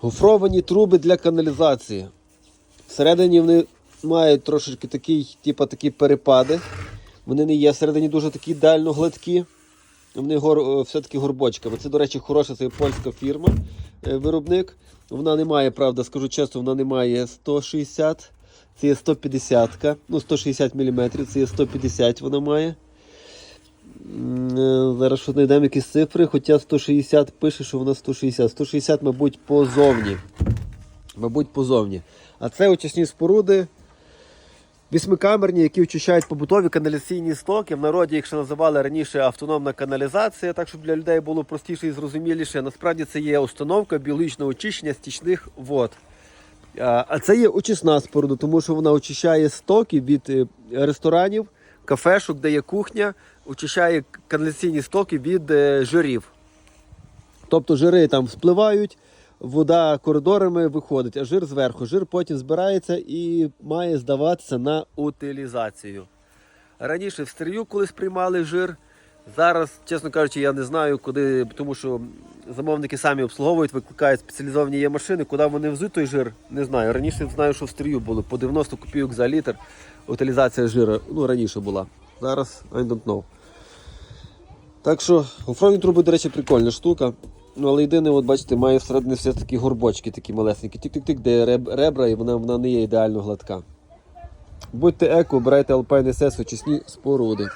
Гофровані труби для каналізації. Всередині вони мають трошечки такий, типу, такі перепади. Вони не є всередині дуже такі ідеально гладкі. Вони гор, е, все-таки горбочками. Це, до речі, хороша це польська фірма, е, виробник. Вона не має, правда, скажу чесно, вона не має 160, це є 150, ну 160 мм, це є 150 вона має. Е, Зараз що знайдемо якісь цифри, хоча 160 пише, що вона 160. 160, мабуть, позовні. Мабуть, позовні. А це очисні споруди. Вісьмикамерні, які очищають побутові каналізаційні стоки. В народі їх ще називали раніше автономна каналізація, так щоб для людей було простіше і зрозуміліше. Насправді це є установка біологічного очищення стічних вод. А а це є очисна споруда, тому що вона очищає стоки від е, ресторанів, кафешок, де є кухня, очищає каналізаційні стоки від е, жирів. Тобто жири там спливають, вода коридорами виходить, а жир зверху. Жир потім збирається і має здаватися на утилізацію. Раніше в стрію колись приймали жир. Зараз, чесно кажучи, я не знаю, куди, тому що замовники самі обслуговують, викликають спеціалізовані є машини, куди вони везуть той жир, не знаю. Раніше знаю, що в стрію було по 90 копійок за літр утилізація жиру. Ну, раніше була. Зараз I don't know. Так що гофронні труби, до речі, прикольна штука. Ну, але єдине, от бачите, має всередині все такі горбочки, такі малесенькі, тик-тик-тик, де реб- ребра, і вона, вона не є ідеально гладка. Будьте еко, обирайте Alpine SS очисні споруди.